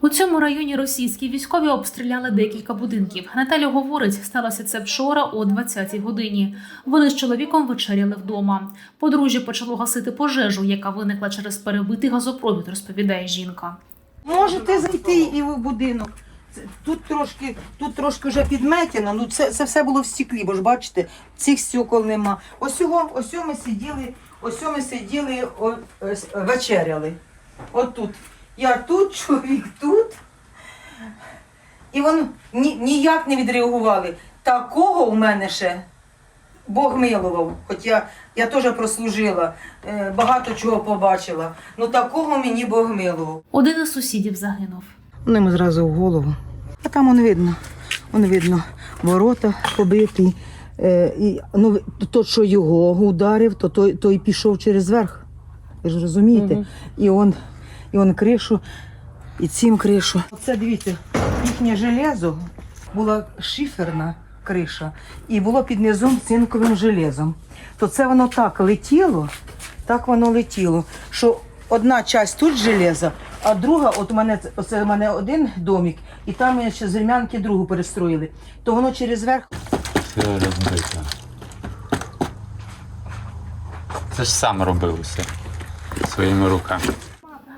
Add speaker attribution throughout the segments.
Speaker 1: У цьому районі російські військові обстріляли декілька будинків. Наталя говорить, сталося це вчора о 20-й годині. Вони з чоловіком вечеряли вдома. Подружжя почало гасити пожежу, яка виникла через перебитий газопровід, розповідає жінка.
Speaker 2: Можете зайти і в будинок. Тут трошки, тут трошки вже підметено, ну це, це все було в стеклі, бо ж бачите, цих стекол нема. Ось його, ми сиділи, ось ми сиділи, о, ось, вечеряли. Отут. Я тут, чоловік тут. І вони ні, ніяк не відреагували. Такого у мене ще Бог милував. Хоч я, я теж прослужила, е, багато чого побачила. Ну такого мені Бог милував.
Speaker 1: Один із сусідів загинув.
Speaker 2: Ну, йому зразу в голову. А там он видно. Он видно, ворота побиті. Е, і, ну, то, що його ударив, то той, той пішов через верх. Ви ж розумієте? І он, і он кришу, і цим кришу. Оце дивіться, їхнє железо була шиферна криша, і було під низом цинковим железом. То це воно так летіло, так воно летіло, що одна часть тут железа, а друга, от у мене оце у мене один домик, і там ми ще з рем'янки другу перестроїли. То воно через верх.
Speaker 3: Це ж сам робив усе своїми руками.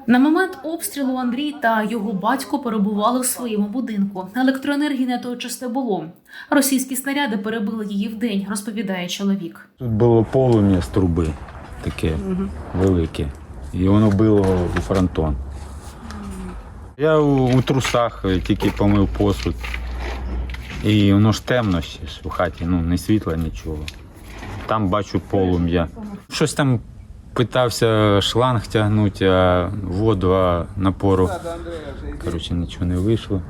Speaker 1: На момент обстрілу Андрій та його батько перебували в своєму будинку. Електроенергії на той час не було. Російські снаряди перебили її вдень, розповідає чоловік.
Speaker 3: Тут було полум'я з труби таке велике. І воно било у фронтон. Я у, у трусах е, тільки помив посуд. І воно ж темно ще ж в хаті, ну не світла, нічого. Там бачу полум'я. Щось там питався шланг тягнути, а воду, а напору. Коротше, нічого не вийшло.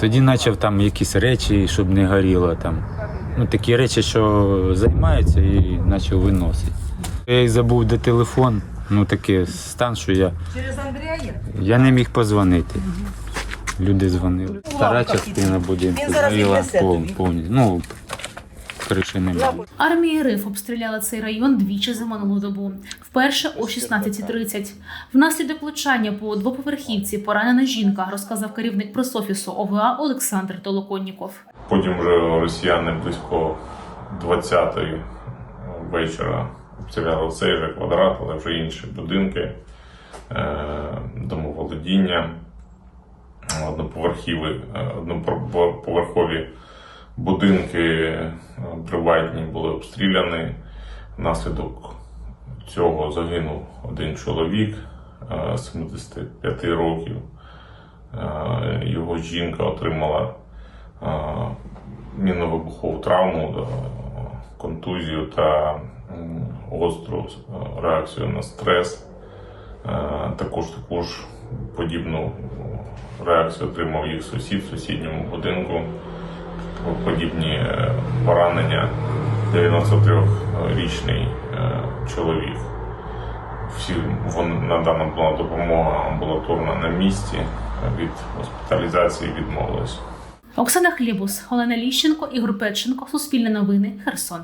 Speaker 3: Тоді почав там якісь речі, щоб не горіло там. Ну, такі речі, що займаються, і почав виносити. Я й забув, де телефон. Ну такий стан, що я, я не міг позвонити. Люди дзвонили. Стара частина будинку згоріла повністю. Ну, криші немає.
Speaker 1: Армія РФ обстріляла цей район двічі за минулу добу. Вперше о 16.30. Внаслідок влучання по двоповерхівці поранена жінка, розказав керівник пресофісу ОВА Олександр Толоконніков.
Speaker 4: Потім вже росіяни близько 20-ї вечора обстріляли цей же квадрат, але вже інші будинки, е, домоволодіння, е, одноповерхові будинки е, приватні були обстріляні. Внаслідок цього загинув один чоловік е, 75 років. Е, Його жінка отримала е, мінно-вибухову травму, е, контузію та е, реакцію на стрес. Е, Також також подібну реакцію отримав їх сусід в сусідньому будинку. Подібні е, поранення 93-річний е, чоловік. Всі вони надана була допомога амбулаторна на місці. Від госпіталізації відмовилась.
Speaker 1: Оксана Хлібус, Олена Ліщенко, Ігор Петченко, Суспільне новини, Херсон.